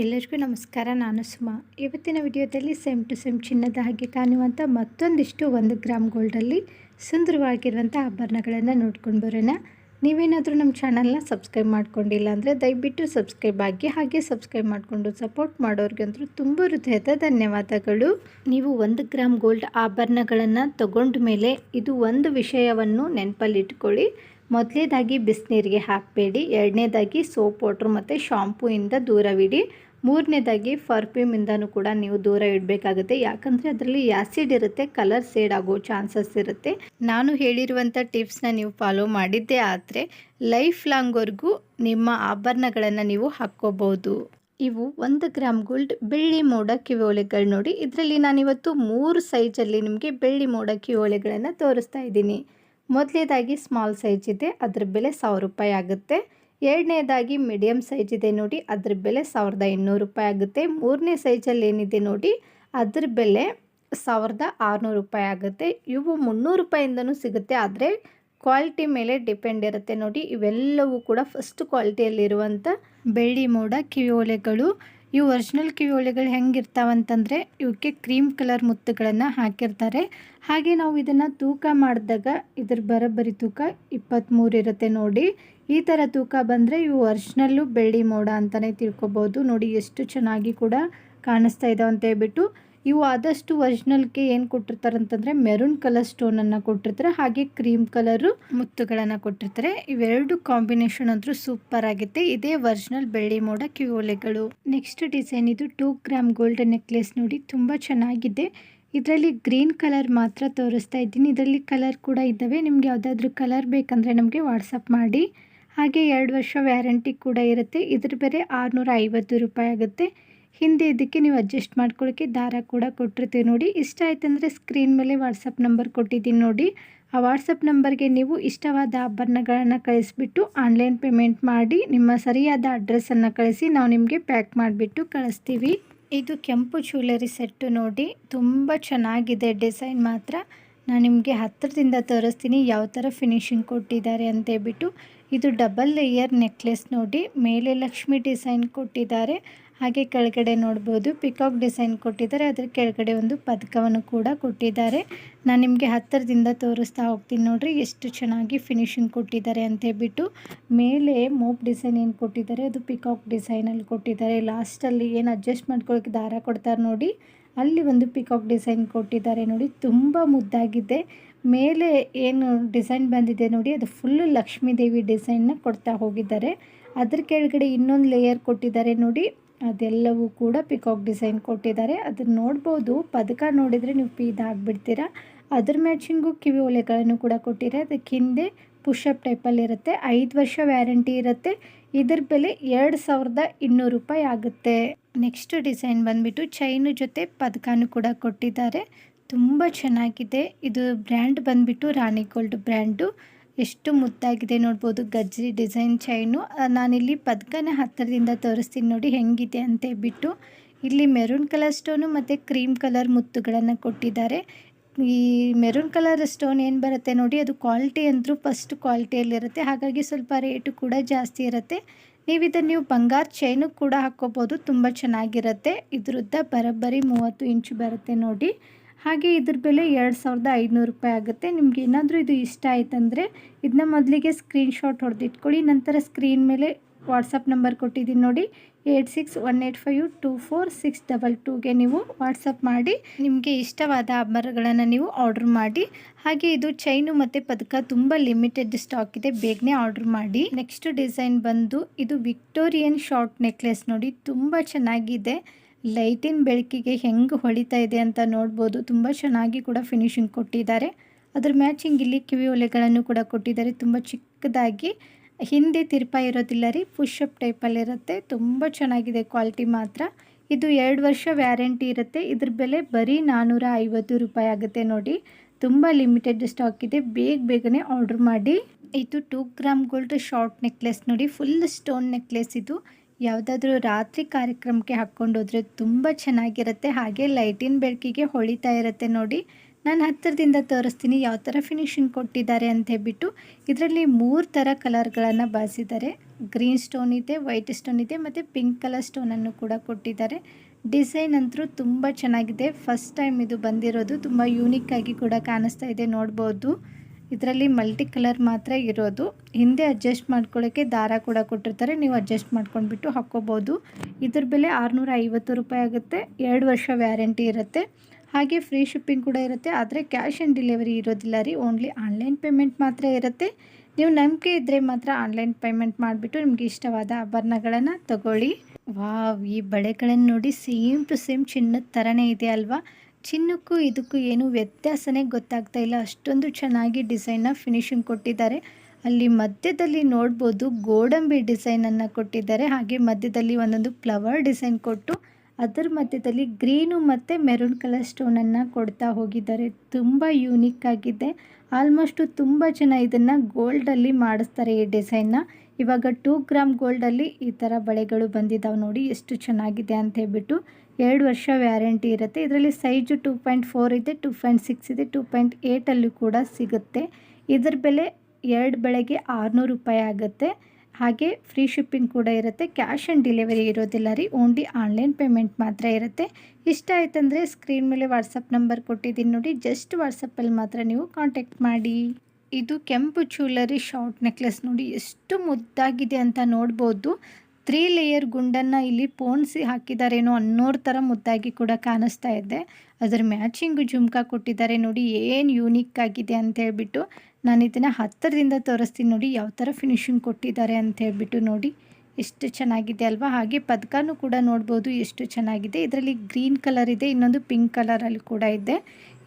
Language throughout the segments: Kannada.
ಎಲ್ಲರಿಗೂ ನಮಸ್ಕಾರ, ನಾನು ಸುಮಾ. ಇವತ್ತಿನ ವಿಡಿಯೋದಲ್ಲಿ ಸೇಮ್ ಟು ಸೇಮ್ ಚಿನ್ನದ ಹಾಗೆ ಕಾಣುವಂಥ ಮತ್ತೊಂದಿಷ್ಟು ಒಂದು ಗ್ರಾಮ್ ಗೋಲ್ಡಲ್ಲಿ ಸುಂದರವಾಗಿರುವಂಥ ಆಭರಣಗಳನ್ನು ನೋಡ್ಕೊಂಡು ಬರೋಣ. ನೀವೇನಾದರೂ ನಮ್ಮ ಚಾನಲ್ನ ಸಬ್ಸ್ಕ್ರೈಬ್ ಮಾಡ್ಕೊಂಡಿಲ್ಲ ಅಂದರೆ ದಯವಿಟ್ಟು ಸಬ್ಸ್ಕ್ರೈಬ್ ಆಗಿ ಹಾಗೆ ಸಬ್ಸ್ಕ್ರೈಬ್ ಮಾಡಿಕೊಂಡು ಸಪೋರ್ಟ್ ಮಾಡೋರಿಗಂತೂ ತುಂಬ ಹೃದಯದ ಧನ್ಯವಾದಗಳು. ನೀವು ಒಂದು ಗ್ರಾಮ್ ಗೋಲ್ಡ್ ಆಭರಣಗಳನ್ನು ತಗೊಂಡ ಮೇಲೆ ಇದು ಒಂದು ವಿಷಯವನ್ನು ನೆನಪಲ್ಲಿಟ್ಕೊಳ್ಳಿ ಮೊದಲನೇದಾಗಿ ಬಿಸಿನೀರಿಗೆ ಹಾಕಬೇಡಿ. ಎರಡನೇದಾಗಿ ಸೋಪ್ ವಾಟ್ರ್ ಮತ್ತು ಶಾಂಪೂಯಿಂದ ದೂರವಿಡಿ ಮೂರನೇದಾಗಿ ಪರ್ಫ್ಯೂಮಿಂದನೂ ಕೂಡ ನೀವು ದೂರ ಇಡಬೇಕಾಗುತ್ತೆ. ಯಾಕಂದರೆ ಅದರಲ್ಲಿ ಆ್ಯಸಿಡ್ ಇರುತ್ತೆ ಕಲರ್ ಸೇಡ್ ಆಗೋ ಚಾನ್ಸಸ್ ಇರುತ್ತೆ. ನಾನು ಹೇಳಿರುವಂಥ ಟಿಪ್ಸ್ನ ನೀವು ಫಾಲೋ ಮಾಡಿದ್ದೇ ಆದರೆ ಲೈಫ್ ಲಾಂಗ್ವರೆಗೂ ನಿಮ್ಮ ಆಭರಣಗಳನ್ನು ನೀವು ಹಾಕ್ಕೋಬಹುದು ಇವು ಒಂದು ಗ್ರಾಮ್ ಗೋಲ್ಡ್ ಬೆಳ್ಳಿ ಮೋಡ ಓಲೆಗಳು ನೋಡಿ. ಇದರಲ್ಲಿ ನಾನಿವತ್ತು ಮೂರು ಸೈಜಲ್ಲಿ ನಿಮಗೆ ಬೆಳ್ಳಿ ಮೋಡ ಓಲೆಗಳನ್ನು ತೋರಿಸ್ತಾ ಇದ್ದೀನಿ. ಮೊದಲನೇದಾಗಿ ಸ್ಮಾಲ್ ಸೈಜ್ ಇದೆ, ಅದ್ರ ಬೆಲೆ ಸಾವಿರ ರೂಪಾಯಿ ಆಗುತ್ತೆ. ಎರಡನೇದಾಗಿ ಮೀಡಿಯಮ್ ಸೈಜ್ ಇದೆ ನೋಡಿ, ಅದ್ರ ಬೆಲೆ ಸಾವಿರದ ಇನ್ನೂರು ರೂಪಾಯಿ ಆಗುತ್ತೆ. ಮೂರನೇ ಸೈಜಲ್ಲಿ ಏನಿದೆ ನೋಡಿ, ಅದ್ರ ಬೆಲೆ ಸಾವಿರದ ಆರುನೂರು ರೂಪಾಯಿ ಆಗುತ್ತೆ. ಇವು ಮುನ್ನೂರು ರೂಪಾಯಿಂದನೂ ಸಿಗುತ್ತೆ, ಆದರೆ ಕ್ವಾಲಿಟಿ ಮೇಲೆ ಡಿಪೆಂಡ್ ಇರುತ್ತೆ ನೋಡಿ. ಇವೆಲ್ಲವೂ ಕೂಡ ಫಸ್ಟ್ ಕ್ವಾಲಿಟಿಯಲ್ಲಿರುವಂಥ ಬೆಳ್ಳಿ ಮೋಡ ಕಿವಿಯೋಲೆಗಳು ಇವು ಒರಿಜಿನಲ್ ಕಿವಿಯೋಲೆಗಳು ಹೆಂಗಿರ್ತಾವಂತಂದರೆ ಇವಕ್ಕೆ ಕ್ರೀಮ್ ಕಲರ್ ಮುತ್ತುಗಳನ್ನು ಹಾಕಿರ್ತಾರೆ. ಹಾಗೆ ನಾವು ಇದನ್ನು ತೂಕ ಮಾಡಿದಾಗ ಇದ್ರ ಬರೋಬ್ಬರಿ ತೂಕ ಇಪ್ಪತ್ತ್ಮೂರು ಇರುತ್ತೆ ನೋಡಿ. ಈ ಥರ ತೂಕ ಬಂದರೆ ಇವು ಒರಿಜಿನಲ್ಲು ಬೆಳ್ಳಿ ಮೋಡ ಅಂತಲೇ ತಿಳ್ಕೊಬೋದು. ನೋಡಿ ಎಷ್ಟು ಚೆನ್ನಾಗಿ ಕೂಡ ಕಾಣಿಸ್ತಾ ಇದ್ದಾವೆ ಅಂತ ಹೇಳ್ಬಿಟ್ಟು ಇವು ಆದಷ್ಟು ಒರಿಜಿನಲ್ಗೆ ಏನು ಕೊಟ್ಟಿರ್ತಾರೆ ಅಂತಂದರೆ ಮೆರೂನ್ ಕಲರ್ ಸ್ಟೋನನ್ನು ಕೊಟ್ಟಿರ್ತಾರೆ, ಹಾಗೆ ಕ್ರೀಮ್ ಕಲರು ಮುತ್ತುಗಳನ್ನು ಕೊಟ್ಟಿರ್ತಾರೆ. ಇವೆರಡು ಕಾಂಬಿನೇಷನ್ ಅಂತೂ ಸೂಪರ್ ಆಗುತ್ತೆ. ಇದೇ ಒರಿಜಿನಲ್ ಬೆಳ್ಳಿ ಮೋಡ ಕಿವೋಲೆಗಳು. ನೆಕ್ಸ್ಟ್ ಡಿಸೈನ್ ಇದು ಟೂ ಗ್ರಾಮ್ ಗೋಲ್ಡ್ ನೆಕ್ಲೆಸ್ ನೋಡಿ, ತುಂಬ ಚೆನ್ನಾಗಿದೆ. ಇದರಲ್ಲಿ ಗ್ರೀನ್ ಕಲರ್ ಮಾತ್ರ ತೋರಿಸ್ತಾ ಇದ್ದೀನಿ. ಇದರಲ್ಲಿ ಕಲರ್ ಕೂಡ ಇದ್ದಾವೆ. ನಿಮ್ಗೆ ಯಾವುದಾದ್ರೂ ಕಲರ್ ಬೇಕಂದರೆ ನಮಗೆ ವಾಟ್ಸಪ್ ಮಾಡಿ. ಹಾಗೆ ಎರಡು ವರ್ಷ ವ್ಯಾರಂಟಿ ಕೂಡ ಇರುತ್ತೆ. ಇದ್ರ ಬೇರೆ ಆರುನೂರ ರೂಪಾಯಿ ಆಗುತ್ತೆ. ಹಿಂದೆ ಇದಕ್ಕೆ ನೀವು ಅಡ್ಜಸ್ಟ್ ಮಾಡ್ಕೊಳ್ಳೋಕ್ಕೆ ದಾರ ಕೂಡ ಕೊಟ್ಟಿರ್ತೀವಿ ನೋಡಿ. ಇಷ್ಟ ಆಯ್ತಂದರೆ ಸ್ಕ್ರೀನ್ ಮೇಲೆ ವಾಟ್ಸಪ್ ನಂಬರ್ ಕೊಟ್ಟಿದ್ದೀನಿ ನೋಡಿ. ಆ ವಾಟ್ಸಪ್ ನಂಬರ್ಗೆ ನೀವು ಇಷ್ಟವಾದ ಆಭರಣಗಳನ್ನು ಕಳಿಸ್ಬಿಟ್ಟು ಆನ್ಲೈನ್ ಪೇಮೆಂಟ್ ಮಾಡಿ ನಿಮ್ಮ ಸರಿಯಾದ ಅಡ್ರೆಸ್ಸನ್ನು ಕಳಿಸಿ ನಾವು ನಿಮಗೆ ಪ್ಯಾಕ್ ಮಾಡಿಬಿಟ್ಟು ಕಳಿಸ್ತೀವಿ. ಇದು ಕೆಂಪು ಜ್ಯುವೆಲರಿ ಸೆಟ್ಟು ನೋಡಿ. ತುಂಬ ಚೆನ್ನಾಗಿದೆ ಡಿಸೈನ್ ಮಾತ್ರ. ನಾನು ನಿಮಗೆ ಹತ್ತಿರದಿಂದ ತೋರಿಸ್ತೀನಿ ಯಾವ ಥರ ಫಿನಿಶಿಂಗ್ ಕೊಟ್ಟಿದ್ದಾರೆ ಅಂತ ಹೇಳ್ಬಿಟ್ಟು. ಇದು ಡಬಲ್ ಲೇಯರ್ ನೆಕ್ಲೆಸ್ ನೋಡಿ. ಮೇಲೆ ಲಕ್ಷ್ಮಿ ಡಿಸೈನ್ ಕೊಟ್ಟಿದ್ದಾರೆ. ಹಾಗೆ ಕೆಳಗಡೆ ನೋಡ್ಬೋದು. ಪಿಕಾಕ್ ಡಿಸೈನ್ ಕೊಟ್ಟಿದ್ದಾರೆ. ಅದರ ಕೆಳಗಡೆ ಒಂದು ಪದಕವನ್ನು ಕೂಡ ಕೊಟ್ಟಿದ್ದಾರೆ. ನಾನು ನಿಮಗೆ ಹತ್ತಿರದಿಂದ ತೋರಿಸ್ತಾ ಹೋಗ್ತೀನಿ ನೋಡ್ರಿ. ಎಷ್ಟು ಚೆನ್ನಾಗಿ ಫಿನಿಶಿಂಗ್ ಕೊಟ್ಟಿದ್ದಾರೆ ಅಂತ ಹೇಳ್ಬಿಟ್ಟು ಮೇಲೆ ಮೋಪ್ ಡಿಸೈನ್ ಏನು ಕೊಟ್ಟಿದ್ದಾರೆ? ಅದು ಪಿಕಾಕ್ ಡಿಸೈನಲ್ಲಿ ಕೊಟ್ಟಿದ್ದಾರೆ. ಲಾಸ್ಟಲ್ಲಿ ಏನು ಅಡ್ಜಸ್ಟ್ ಮಾಡ್ಕೊಳ್ಳೋಕೆ ದಾರ ಕೊಡ್ತಾರೆ ನೋಡಿ. ಅಲ್ಲಿ ಒಂದು ಪಿಕಾಕ್ ಡಿಸೈನ್ ಕೊಟ್ಟಿದ್ದಾರೆ ನೋಡಿ. ತುಂಬ ಮುದ್ದಾಗಿದೆ. ಮೇಲೆ ಏನು ಡಿಸೈನ್ ಬಂದಿದೆ ನೋಡಿ. ಅದು ಫುಲ್ಲು ಲಕ್ಷ್ಮೀದೇವಿ ಡಿಸೈನ್ನ ಕೊಡ್ತಾ ಹೋಗಿದ್ದಾರೆ. ಅದ್ರ ಕೆಳಗಡೆ ಇನ್ನೊಂದು ಲೇಯರ್ ಕೊಟ್ಟಿದ್ದಾರೆ ನೋಡಿ. ಅದೆಲ್ಲವೂ ಕೂಡ ಪಿಕಾಕ್ ಡಿಸೈನ್ ಕೊಟ್ಟಿದ್ದಾರೆ. ಅದನ್ನು ನೋಡ್ಬೋದು. ಪದಕ ನೋಡಿದರೆ ನೀವು ಪೀದಾಗ್ಬಿಡ್ತೀರಾ ಅದ್ರ ಮ್ಯಾಚಿಂಗು ಕಿವಿ ಒಲೆಗಳನ್ನು ಕೂಡ ಕೊಟ್ಟಿದ್ದಾರೆ ಅದಕ್ಕೆ ಹಿಂದೆ ಪುಷಪ್ ಟೈಪಲ್ಲಿ ಇರುತ್ತೆ. ಐದು ವರ್ಷ ವ್ಯಾರಂಟಿ ಇರುತ್ತೆ. ಇದ್ರ ಬೆಲೆ ಎರಡು ಸಾವಿರದ ಇನ್ನೂರು ರೂಪಾಯಿ ಆಗುತ್ತೆ. ನೆಕ್ಸ್ಟ್ ಡಿಸೈನ್ ಬಂದುಬಿಟ್ಟು ಚೈನು ಜೊತೆ ಪದಕನೂ ಕೂಡ ಕೊಟ್ಟಿದ್ದಾರೆ. ತುಂಬ ಚೆನ್ನಾಗಿದೆ. ಇದು ಬ್ರ್ಯಾಂಡ್ ಬಂದುಬಿಟ್ಟು ರಾಣಿ ಗೋಲ್ಡ್ ಬ್ರ್ಯಾಂಡು ಎಷ್ಟು ಮುದ್ದಾಗಿದೆ ನೋಡ್ಬೋದು. ಗಜ್ರಿ ಡಿಸೈನ್ ಚೈನು. ನಾನಿಲ್ಲಿ ಪದಕನ ಹತ್ತಿರದಿಂದ ತೋರಿಸ್ತೀನಿ ನೋಡಿ ಹೆಂಗಿದೆ ಅಂತ ಹೇಳ್ಬಿಟ್ಟು. ಇಲ್ಲಿ ಮೆರೂನ್ ಕಲರ್ ಸ್ಟೋನು ಮತ್ತು ಕ್ರೀಮ್ ಕಲರ್ ಮುತ್ತುಗಳನ್ನು ಕೊಟ್ಟಿದ್ದಾರೆ. ಈ ಮೆರೂನ್ ಕಲರ್ ಸ್ಟೋನ್ ಏನು ಬರುತ್ತೆ ನೋಡಿ, ಅದು ಕ್ವಾಲಿಟಿ ಅಂದರೂ ಫಸ್ಟ್ ಕ್ವಾಲಿಟಿಯಲ್ಲಿರುತ್ತೆ. ಹಾಗಾಗಿ ಸ್ವಲ್ಪ ರೇಟು ಕೂಡ ಜಾಸ್ತಿ ಇರುತ್ತೆ. ನೀವು ಇದನ್ನು ನೀವು ಬಂಗಾರ ಚೈನು ಕೂಡ ಹಾಕ್ಕೋಬೋದು, ತುಂಬ ಚೆನ್ನಾಗಿರುತ್ತೆ. ಇದ್ರದ್ದು ಬರೋಬ್ಬರಿ ಮೂವತ್ತು ಇಂಚು ಬರುತ್ತೆ ನೋಡಿ. ಹಾಗೆ ಇದ್ರ ಬೆಲೆ ಎರಡು ಸಾವಿರದ ಐದುನೂರು ರೂಪಾಯಿ ಆಗುತ್ತೆ. ನಿಮ್ಗೆ ಏನಾದರೂ ಇದು ಇಷ್ಟ ಆಯ್ತಂದರೆ ಇದನ್ನ ಮೊದಲಿಗೆ ಸ್ಕ್ರೀನ್ಶಾಟ್ ಹೊಡೆದಿಟ್ಕೊಳ್ಳಿ. ನಂತರ ಸ್ಕ್ರೀನ್ ಮೇಲೆ ವಾಟ್ಸಪ್ ನಂಬರ್ ಕೊಟ್ಟಿದ್ದೀನಿ ನೋಡಿ. Eight six one eight five two four six double ಟೂಗೆ ನೀವು ವಾಟ್ಸಪ್ ಮಾಡಿ. ನಿಮಗೆ ಇಷ್ಟವಾದ ಆಭರಣಗಳನ್ನು ನೀವು ಆರ್ಡ್ರ್ ಮಾಡಿ. ಹಾಗೆ ಇದು ಚೈನು ಮತ್ತು ಪದಕ ತುಂಬ ಲಿಮಿಟೆಡ್ ಸ್ಟಾಕ್ ಇದೆ. ಬೇಗನೆ ಆರ್ಡ್ರ್ ಮಾಡಿ. ನೆಕ್ಸ್ಟ್ ಡಿಸೈನ್ ಬಂದು ಇದು ವಿಕ್ಟೋರಿಯನ್ ಶಾರ್ಟ್ ನೆಕ್ಲೆಸ್ ನೋಡಿ. ತುಂಬ ಚೆನ್ನಾಗಿದೆ. ಲೈಟಿನ ಬೆಳಕಿಗೆ ಹೆಂಗೆ ಹೊಳಿತಾ ಇದೆ ಅಂತ ನೋಡ್ಬೋದು. ತುಂಬ ಚೆನ್ನಾಗಿ ಕೂಡ ಫಿನಿಶಿಂಗ್ ಕೊಟ್ಟಿದ್ದಾರೆ. ಅದ್ರ ಮ್ಯಾಚಿಂಗ್ ಇಲ್ಲಿ ಕಿವಿ ಒಲೆಗಳನ್ನು ಕೂಡ ಕೊಟ್ಟಿದ್ದಾರೆ. ತುಂಬ ಚಿಕ್ಕದಾಗಿ. ಹಿಂದೆ ತಿರ್ಪ ಇರೋದಿಲ್ಲ ರೀ ಪುಷಪ್ ಟೈಪಲ್ಲಿರುತ್ತೆ ತುಂಬ ಚೆನ್ನಾಗಿದೆ ಕ್ವಾಲಿಟಿ ಮಾತ್ರ. ಇದು ಎರಡು ವರ್ಷ ವ್ಯಾರಂಟಿ ಇರುತ್ತೆ. ಇದ್ರ ಬೆಲೆ ಬರೀ ನಾನ್ನೂರ ಐವತ್ತು ರೂಪಾಯಿ ಆಗುತ್ತೆ ನೋಡಿ. ತುಂಬ ಲಿಮಿಟೆಡ್ ಸ್ಟಾಕ್ ಇದೆ. ಬೇಗ ಬೇಗನೆ ಆರ್ಡ್ರ್ ಮಾಡಿ. ಇದು two gram gold short necklace ನೋಡಿ. ಫುಲ್ ಸ್ಟೋನ್ ನೆಕ್ಲೆಸ್ ಇದು. ಯಾವುದಾದ್ರೂ ರಾತ್ರಿ ಕಾರ್ಯಕ್ರಮಕ್ಕೆ ಹಾಕ್ಕೊಂಡೋದ್ರೆ ತುಂಬ ಚೆನ್ನಾಗಿರುತ್ತೆ. ಹಾಗೆ ಲೈಟಿನ ಬೆಳಕಿಗೆ ಹೊಳಿತಾ ಇರುತ್ತೆ ನೋಡಿ. ನಾನು ಹತ್ತಿರದಿಂದ ತೋರಿಸ್ತೀನಿ ಯಾವ ಥರ ಫಿನಿಶಿಂಗ್ ಕೊಟ್ಟಿದ್ದಾರೆ ಅಂತ ಹೇಳ್ಬಿಟ್ಟು. ಇದರಲ್ಲಿ ಮೂರು ಥರ ಕಲರ್ಗಳನ್ನು ಬಳಸಿದ್ದಾರೆ ಗ್ರೀನ್ ಸ್ಟೋನ್ ಇದೆ ವೈಟ್ ಸ್ಟೋನ್ ಇದೆ ಮತ್ತು ಪಿಂಕ್ ಕಲರ್ ಸ್ಟೋನನ್ನು ಕೂಡ ಕೊಟ್ಟಿದ್ದಾರೆ. ಡಿಸೈನ್ ಅಂತೂ ತುಂಬ ಚೆನ್ನಾಗಿದೆ. ಫಸ್ಟ್ ಟೈಮ್ ಇದು ಬಂದಿರೋದು. ತುಂಬ ಯೂನಿಕ್ ಆಗಿ ಕೂಡ ಕಾಣಿಸ್ತಾ ಇದೆ ನೋಡ್ಬೋದು. ಇದರಲ್ಲಿ ಮಲ್ಟಿ ಕಲರ್ ಮಾತ್ರ ಇರೋದು. ಹಿಂದೆ ಅಡ್ಜಸ್ಟ್ ಮಾಡ್ಕೊಳ್ಳೋಕ್ಕೆ ದಾರ ಕೂಡ ಕೊಟ್ಟಿರ್ತಾರೆ. ನೀವು ಅಡ್ಜಸ್ಟ್ ಮಾಡ್ಕೊಂಡ್ಬಿಟ್ಟು ಹಾಕ್ಕೋಬೋದು. ಇದ್ರ ಬೆಲೆ ಆರುನೂರ ಐವತ್ತು ರೂಪಾಯಿ ಆಗುತ್ತೆ. ಎರಡು ವರ್ಷ ವ್ಯಾರಂಟಿ ಇರುತ್ತೆ. ಹಾಗೆ ಫ್ರೀ ಶಿಪ್ಪಿಂಗ್ ಕೂಡ ಇರುತ್ತೆ. ಆದರೆ ಕ್ಯಾಶ್ ಆನ್ ಡೆಲಿವರಿ ಇರೋದಿಲ್ಲ ರೀ. ಓನ್ಲಿ ಆನ್ಲೈನ್ ಪೇಮೆಂಟ್ ಮಾತ್ರ ಇರುತ್ತೆ. ನೀವು ನಂಬಿಕೆ ಇದ್ದರೆ ಮಾತ್ರ ಆನ್ಲೈನ್ ಪೇಮೆಂಟ್ ಮಾಡಿಬಿಟ್ಟು ನಿಮಗೆ ಇಷ್ಟವಾದ ಆಭರಣಗಳನ್ನು ತಗೊಳ್ಳಿ. ವಾವ್, ಈ ಬಳೆಗಳನ್ನು ನೋಡಿ ಸೇಮ್ ಟು ಸೇಮ್ ಚಿನ್ನದ ಥರನೇ ಇದೆ ಅಲ್ವಾ? ಚಿನ್ನಕ್ಕೂ ಇದಕ್ಕೂ ಏನು ವ್ಯತ್ಯಾಸನೇ ಗೊತ್ತಾಗ್ತಾ ಇಲ್ಲ. ಅಷ್ಟೊಂದು ಚೆನ್ನಾಗಿ ಡಿಸೈನ್ನ ಫಿನಿಶಿಂಗ್ ಕೊಟ್ಟಿದ್ದಾರೆ. ಅಲ್ಲಿ ಮಧ್ಯದಲ್ಲಿ ನೋಡ್ಬೋದು ಗೋಡಂಬಿ ಡಿಸೈನನ್ನು ಕೊಟ್ಟಿದ್ದಾರೆ. ಹಾಗೆ ಮಧ್ಯದಲ್ಲಿ ಒಂದೊಂದು ಫ್ಲವರ್ ಡಿಸೈನ್ ಕೊಟ್ಟು ಅದರ ಮಧ್ಯದಲ್ಲಿ ಗ್ರೀನು ಮತ್ತು ಮೆರೂನ್ ಕಲರ್ ಸ್ಟೋನನ್ನು ಕೊಡ್ತಾ ಹೋಗಿದ್ದಾರೆ. ತುಂಬ ಯೂನಿಕ್ ಆಗಿದೆ. ಆಲ್ಮೋಸ್ಟು ತುಂಬ ಜನ ಇದನ್ನು ಗೋಲ್ಡಲ್ಲಿ ಮಾಡಿಸ್ತಾರೆ ಈ ಡಿಸೈನ್ನ. ಇವಾಗ ಟೂ ಗ್ರಾಮ್ ಗೋಲ್ಡಲ್ಲಿ ಈ ಥರ ಬಳೆಗಳು ಬಂದಿದ್ದಾವೆ ನೋಡಿ, ಎಷ್ಟು ಚೆನ್ನಾಗಿದೆ ಅಂತ ಹೇಳ್ಬಿಟ್ಟು. ಎರಡು ವರ್ಷ ವ್ಯಾರಂಟಿ ಇರುತ್ತೆ. ಇದರಲ್ಲಿ ಸೈಜು ಟೂ ಪಾಯಿಂಟ್ ಫೋರ್ ಇದೆ ಟೂ ಪಾಯಿಂಟ್ ಸಿಕ್ಸ್ ಇದೆ ಟೂ ಪಾಯಿಂಟ್ ಏಯ್ಟಲ್ಲೂ ಕೂಡ ಸಿಗುತ್ತೆ. ಇದರ ಬೆಲೆ ಎರಡು ಬೆಳಗ್ಗೆ ಆರುನೂರು ರೂಪಾಯಿ ಆಗುತ್ತೆ. ಹಾಗೆ ಫ್ರೀ ಶಿಪ್ಪಿಂಗ್ ಕೂಡ ಇರುತ್ತೆ. ಕ್ಯಾಶ್ ಆನ್ ಡೆಲಿವರಿ ಇರೋದಿಲ್ಲ ರೀ ಓನ್ಲಿ ಆನ್ಲೈನ್ ಪೇಮೆಂಟ್ ಮಾತ್ರ ಇರುತ್ತೆ. ಇಷ್ಟ ಆಯ್ತಂದರೆ ಸ್ಕ್ರೀನ್ ಮೇಲೆ ವಾಟ್ಸಪ್ ನಂಬರ್ ಕೊಟ್ಟಿದ್ದೀನಿ ನೋಡಿ ಜಸ್ಟ್ ವಾಟ್ಸಪ್ಪಲ್ಲಿ ಮಾತ್ರ ನೀವು ಕಾಂಟ್ಯಾಕ್ಟ್ ಮಾಡಿ. ಇದು ಕೆಂಪು ಜ್ಯುವೆಲರಿ ಶಾರ್ಟ್ ನೆಕ್ಲೆಸ್ ನೋಡಿ, ಎಷ್ಟು ಮುದ್ದಾಗಿದೆ ಅಂತ ನೋಡ್ಬೋದು. ತ್ರೀ ಲೇಯರ್ ಗುಂಡನ್ನು ಇಲ್ಲಿ ಪೋಣಿಸಿ ಹಾಕಿದಾರೇನೋ ಅನ್ನೋರ್ ಥರ ಮುದ್ದಾಗಿ ಕೂಡ ಕಾಣಿಸ್ತಾ ಇದೆ. ಅದರ ಮ್ಯಾಚಿಂಗು ಜುಮ್ಕಾ ಕೊಟ್ಟಿದ್ದಾರೆ ನೋಡಿ, ಏನು ಯೂನಿಕ್ ಆಗಿದೆ ಅಂತ ಹೇಳ್ಬಿಟ್ಟು ನಾನು ಇದನ್ನು ಹತ್ತರದಿಂದ ತೋರಿಸ್ತೀನಿ ನೋಡಿ, ಯಾವ ಥರ ಫಿನಿಶಿಂಗ್ ಕೊಟ್ಟಿದ್ದಾರೆ ಅಂತ ಹೇಳ್ಬಿಟ್ಟು ನೋಡಿ. ಎಷ್ಟು ಚೆನ್ನಾಗಿದೆ ಅಲ್ವಾ? ಹಾಗೆ ಪದಕನೂ ಕೂಡ ನೋಡ್ಬೋದು, ಎಷ್ಟು ಚೆನ್ನಾಗಿದೆ. ಇದರಲ್ಲಿ ಗ್ರೀನ್ ಕಲರ್ ಇದೆ, ಇನ್ನೊಂದು ಪಿಂಕ್ ಕಲರಲ್ಲಿ ಕೂಡ ಇದೆ.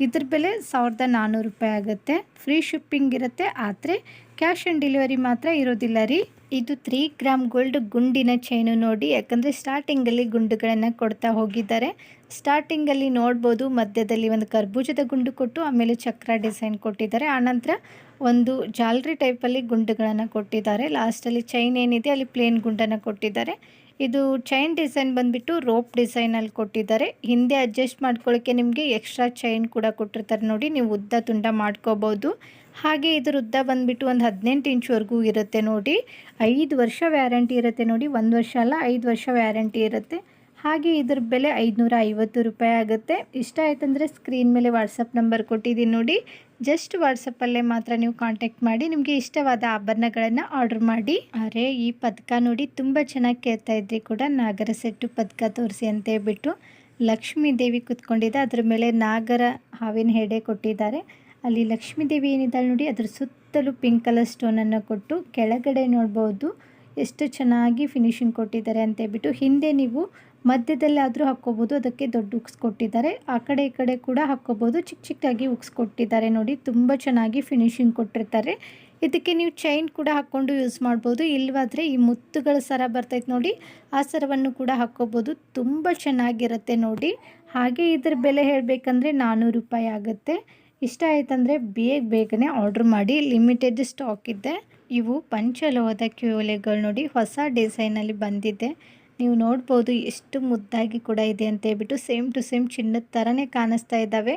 ಇದ್ರ ಬೆಲೆ ಸಾವಿರದ ನಾನ್ನೂರು ರೂಪಾಯಿ ಆಗುತ್ತೆ. ಫ್ರೀ ಶಿಪ್ಪಿಂಗ್ ಇರುತ್ತೆ, ಆದರೆ ಕ್ಯಾಶ್ ಆನ್ ಡೆಲಿವರಿ ಮಾತ್ರ ಇರೋದಿಲ್ಲ ರೀ. ಇದು ತ್ರೀ ಗ್ರಾಮ್ ಗೋಲ್ಡ್ ಗುಂಡಿನ ಚೈನು ನೋಡಿ, ಯಾಕಂದರೆ ಸ್ಟಾರ್ಟಿಂಗಲ್ಲಿ ಗುಂಡುಗಳನ್ನು ಕೊಡ್ತಾ ಹೋಗಿದ್ದಾರೆ. ಸ್ಟಾರ್ಟಿಂಗಲ್ಲಿ ನೋಡ್ಬೋದು, ಮಧ್ಯದಲ್ಲಿ ಒಂದು ಕರ್ಬೂಜದ ಗುಂಡು ಕೊಟ್ಟು, ಆಮೇಲೆ ಚಕ್ರ ಡಿಸೈನ್ ಕೊಟ್ಟಿದ್ದಾರೆ. ಆನಂತರ ಒಂದು ಜಾಲ್ರಿ ಟೈಪಲ್ಲಿ ಗುಂಡುಗಳನ್ನು ಕೊಟ್ಟಿದ್ದಾರೆ. ಲಾಸ್ಟಲ್ಲಿ ಚೈನ್ ಏನಿದೆ, ಅಲ್ಲಿ ಪ್ಲೇನ್ ಗುಂಡನ್ನು ಕೊಟ್ಟಿದ್ದಾರೆ. ಇದು ಚೈನ್ ಡಿಸೈನ್ ಬಂದುಬಿಟ್ಟು ರೋಪ್ ಡಿಸೈನಲ್ಲಿ ಕೊಟ್ಟಿದ್ದಾರೆ. ಹಿಂದೆ ಅಡ್ಜಸ್ಟ್ ಮಾಡ್ಕೊಳ್ಳೋಕ್ಕೆ ನಿಮಗೆ ಎಕ್ಸ್ಟ್ರಾ ಚೈನ್ ಕೂಡ ಕೊಟ್ಟಿರ್ತಾರೆ ನೋಡಿ, ನೀವು ಉದ್ದ ತುಂಡ ಮಾಡ್ಕೋಬೋದು. ಹಾಗೆ ಇದರ ಉದ್ದ ಬಂದುಬಿಟ್ಟು ಒಂದು ಹದಿನೆಂಟು ಇಂಚ್ವರೆಗೂ ಇರುತ್ತೆ ನೋಡಿ. ಐದು ವರ್ಷ ವ್ಯಾರಂಟಿ ಇರುತ್ತೆ ನೋಡಿ. ಒಂದು ವರ್ಷ ಅಲ್ಲ, ಐದು ವರ್ಷ ವ್ಯಾರಂಟಿ ಇರುತ್ತೆ. ಹಾಗೆ ಇದ್ರ ಬೆಲೆ ಐದುನೂರ ಐವತ್ತು ರೂಪಾಯಿ ಆಗುತ್ತೆ. ಇಷ್ಟ ಆಯ್ತಂದರೆ ಸ್ಕ್ರೀನ್ ಮೇಲೆ ವಾಟ್ಸಪ್ ನಂಬರ್ ಕೊಟ್ಟಿದ್ದೀನಿ ನೋಡಿ. ಜಸ್ಟ್ ವಾಟ್ಸಪ್ಪಲ್ಲೇ ಮಾತ್ರ ನೀವು ಕಾಂಟ್ಯಾಕ್ಟ್ ಮಾಡಿ, ನಿಮಗೆ ಇಷ್ಟವಾದ ಆಭರಣಗಳನ್ನು ಆರ್ಡರ್ ಮಾಡಿ. ಅರೆ, ಈ ಪದಕ ನೋಡಿ ತುಂಬ ಚೆನ್ನಾಗಿ ಕೇಳ್ತಾ ಇದ್ರಿ ಕೂಡ. ನಾಗರ ಸೆಟ್ಟು ಪದಕ ತೋರಿಸಿ ಅಂತ ಹೇಳ್ಬಿಟ್ಟು. ಲಕ್ಷ್ಮೀ ದೇವಿ ಕೂತ್ಕೊಂಡಿದ್ದೆ ಅದ್ರ ಮೇಲೆ ನಾಗರ ಹಾವಿನ ಹೆಡೆ ಕೊಟ್ಟಿದ್ದಾರೆ. ಅಲ್ಲಿ ಲಕ್ಷ್ಮೀದೇವಿ ಏನಿದ್ದಾಳೆ ನೋಡಿ, ಅದರ ಸುತ್ತಲೂ ಪಿಂಕ್ ಕಲರ್ ಸ್ಟೋನನ್ನು ಕೊಟ್ಟು ಕೆಳಗಡೆ ನೋಡ್ಬೋದು ಎಷ್ಟು ಚೆನ್ನಾಗಿ ಫಿನಿಶಿಂಗ್ ಕೊಟ್ಟಿದ್ದಾರೆ ಅಂತ ಹೇಳ್ಬಿಟ್ಟು, ಹಿಂದೆ ನೀವು ಮಧ್ಯದಲ್ಲಾದರೂ ಹಾಕ್ಕೋಬೋದು, ಅದಕ್ಕೆ ದೊಡ್ಡ ಉಕ್ಸ್ ಕೊಟ್ಟಿದ್ದಾರೆ. ಆ ಕಡೆ ಈ ಕಡೆ ಕೂಡ ಹಾಕ್ಕೋಬೋದು, ಚಿಕ್ಕ ಚಿಕ್ಕದಾಗಿ ಉಕ್ಸ್ ಕೊಟ್ಟಿದ್ದಾರೆ ನೋಡಿ, ತುಂಬ ಚೆನ್ನಾಗಿ ಫಿನಿಶಿಂಗ್ ಕೊಟ್ಟಿರ್ತಾರೆ. ಇದಕ್ಕೆ ನೀವು ಚೈನ್ ಕೂಡ ಹಾಕ್ಕೊಂಡು ಯೂಸ್ ಮಾಡ್ಬೋದು ಇಲ್ಲವಾದರೆ ಈ ಮುತ್ತುಗಳ ಸರ ಬರ್ತೈತೆ ನೋಡಿ, ಆ ಸರವನ್ನು ಕೂಡ ಹಾಕ್ಕೋಬೋದು, ತುಂಬ ಚೆನ್ನಾಗಿರುತ್ತೆ ನೋಡಿ. ಹಾಗೆ ಇದ್ರ ಬೆಲೆ ಹೇಳಬೇಕಂದ್ರೆ ನಾನ್ನೂರು ರೂಪಾಯಿ ಆಗುತ್ತೆ. ಇಷ್ಟ ಆಯ್ತಂದರೆ ಬೇಗ ಬೇಗನೆ ಆರ್ಡ್ರ್ ಮಾಡಿ ಲಿಮಿಟೆಡ್ ಸ್ಟಾಕ್ ಇದೆ. ಇವು ಪಂಚಲೋಹದ ಕ್ಯೂಲೆಗಳು ನೋಡಿ ಹೊಸ ಡಿಸೈನಲ್ಲಿ ಬಂದಿದೆ. ನೀವು ನೋಡ್ಬೋದು ಎಷ್ಟು ಮುದ್ದಾಗಿ ಕೂಡ ಇದೆ ಅಂತ ಹೇಳ್ಬಿಟ್ಟು ಸೇಮ್ ಟು ಸೇಮ್ ಚಿನ್ನದ ಥರನೇ ಕಾಣಿಸ್ತಾ ಇದ್ದಾವೆ.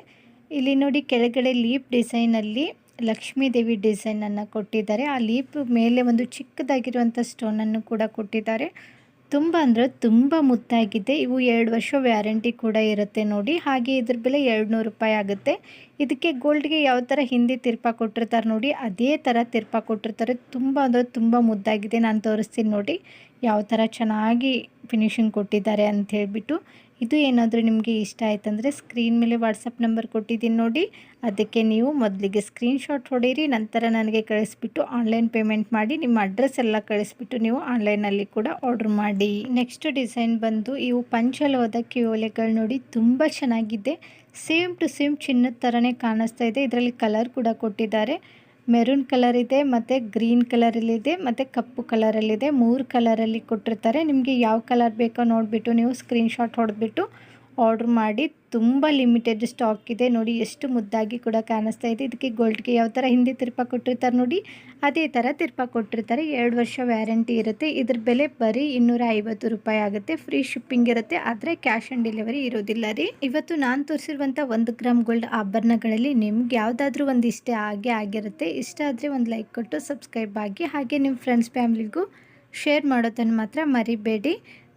ಇಲ್ಲಿ ನೋಡಿ ಕೆಳಗಡೆ ಲೀಪ್ ಡಿಸೈನಲ್ಲಿ ಲಕ್ಷ್ಮೀ ದೇವಿ ಡಿಸೈನನ್ನು ಕೊಟ್ಟಿದ್ದಾರೆ. ಆ ಲೀಪ್ ಮೇಲೆ ಒಂದು ಚಿಕ್ಕದಾಗಿರುವಂಥ ಸ್ಟೋನನ್ನು ಕೂಡ ಕೊಟ್ಟಿದ್ದಾರೆ. ತುಂಬ ಅಂದರೆ ತುಂಬ ಮುದ್ದಾಗಿದೆ ಇವು ಎರಡು ವರ್ಷ ವ್ಯಾರಂಟಿ ಕೂಡ ಇರುತ್ತೆ ನೋಡಿ. ಹಾಗೆ ಇದ್ರ ಬೆಲೆ ಎರಡು ನೂರು ರೂಪಾಯಿ ಆಗುತ್ತೆ. ಇದಕ್ಕೆ ಗೋಲ್ಡ್ಗೆ ಯಾವ ಥರ ಹಿಂದಿ ತಿರ್ಪ ಕೊಟ್ಟಿರ್ತಾರೆ ನೋಡಿ. ಅದೇ ಥರ ತಿರ್ಪ ಕೊಟ್ಟಿರ್ತಾರೆ. ತುಂಬ ಅಂದರೆ ತುಂಬ ಮುದ್ದಾಗಿದೆ. ನಾನು ತೋರಿಸ್ತೀನಿ ನೋಡಿ. ಯಾವ ಥರ ಚೆನ್ನಾಗಿ ಫಿನಿಶಿಂಗ್ ಕೊಟ್ಟಿದ್ದಾರೆ ಅಂತ ಹೇಳಿಬಿಟ್ಟು. ಇದು ಏನಾದರೂ ನಿಮಗೆ ಇಷ್ಟ ಆಯ್ತಂದರೆ ಸ್ಕ್ರೀನ್ ಮೇಲೆ ವಾಟ್ಸಪ್ ನಂಬರ್ ಕೊಟ್ಟಿದ್ದೀನಿ ನೋಡಿ. ಅದಕ್ಕೆ ನೀವು ಮೊದಲಿಗೆ ಸ್ಕ್ರೀನ್ಶಾಟ್ ಹೊಡೀರಿ, ನಂತರ ನನಗೆ ಕಳಿಸ್ಬಿಟ್ಟು ಆನ್ಲೈನ್ ಪೇಮೆಂಟ್ ಮಾಡಿ, ನಿಮ್ಮ ಅಡ್ರೆಸ್ ಎಲ್ಲ ಕಳಿಸ್ಬಿಟ್ಟು ನೀವು ಆನ್ಲೈನಲ್ಲಿ ಕೂಡ ಆರ್ಡ್ರ್ ಮಾಡಿ. ನೆಕ್ಸ್ಟ್ ಡಿಸೈನ್ ಬಂದು ಇವು ಪಂಚಲೋದ ಕಿವಲೆಗಳು ನೋಡಿ, ತುಂಬ ಚೆನ್ನಾಗಿದೆ. ಸೇಮ್ ಟು ಸೇಮ್ ಚಿನ್ನದ ಥರನೇ ಕಾಣಿಸ್ತಾ ಇದೆ. ಇದರಲ್ಲಿ ಕಲರ್ ಕೂಡ ಕೊಟ್ಟಿದ್ದಾರೆ. ಮೆರೂನ್ ಕಲರಿದೆ ಮತ್ತು ಗ್ರೀನ್ ಕಲರಲ್ಲಿದೆ ಮತ್ತು ಕಪ್ಪು ಕಲರಲ್ಲಿದೆ ಮೂರು ಕಲರಲ್ಲಿ ಕೊಟ್ಟಿರ್ತಾರೆ. ನಿಮಗೆ ಯಾವ ಕಲರ್ ಬೇಕೋ ನೋಡಿಬಿಟ್ಟು, ನೀವು ಸ್ಕ್ರೀನ್ಶಾಟ್ ಹೊಡೆದ್ಬಿಟ್ಟು ಆರ್ಡ್ರ್ ಮಾಡಿ ತುಂಬ ಲಿಮಿಟೆಡ್ ಸ್ಟಾಕ್ ಇದೆ. ನೋಡಿ, ಎಷ್ಟು ಮುದ್ದಾಗಿ ಕೂಡ ಕಾಣಿಸ್ತಾ ಇದೆ. ಇದಕ್ಕೆ ಗೋಲ್ಡ್ಗೆ ಯಾವ ಥರ ಹಿಂದೆ ತಿರ್ಪ ಕೊಟ್ಟಿರ್ತಾರೆ ನೋಡಿ. ಅದೇ ಥರ ತಿರ್ಪ ಕೊಟ್ಟಿರ್ತಾರೆ. ಎರಡು ವರ್ಷ ವ್ಯಾರಂಟಿ ಇರುತ್ತೆ. ಇದ್ರ ಬೆಲೆ ಬರೀ ಇನ್ನೂರ ರೂಪಾಯಿ ಆಗುತ್ತೆ. ಫ್ರೀ ಶಿಪ್ಪಿಂಗ್ ಇರುತ್ತೆ. ಆದರೆ ಕ್ಯಾಶ್ ಆನ್ ಡೆಲಿವರಿ ಇರೋದಿಲ್ಲ ರೀ. ಇವತ್ತು ನಾನು ತೋರಿಸಿರುವಂಥ ಒಂದು ಗ್ರಾಮ್ ಗೋಲ್ಡ್ ಆಭರಣಗಳಲ್ಲಿ ನಿಮ್ಗೆ ಯಾವುದಾದ್ರೂ ಒಂದು ಇಷ್ಟ ಆಗೇ ಆಗಿರುತ್ತೆ. ಇಷ್ಟ ಆದರೆ ಒಂದು ಲೈಕ್ ಕೊಟ್ಟು ಸಬ್ಸ್ಕ್ರೈಬ್ ಆಗಿ ಹಾಗೆ ನಿಮ್ಮ ಫ್ರೆಂಡ್ಸ್ ಫ್ಯಾಮಿಲಿಗೂ ಶೇರ್ ಮಾಡೋದನ್ನು ಮಾತ್ರ ಮರಿಬೇಡಿ.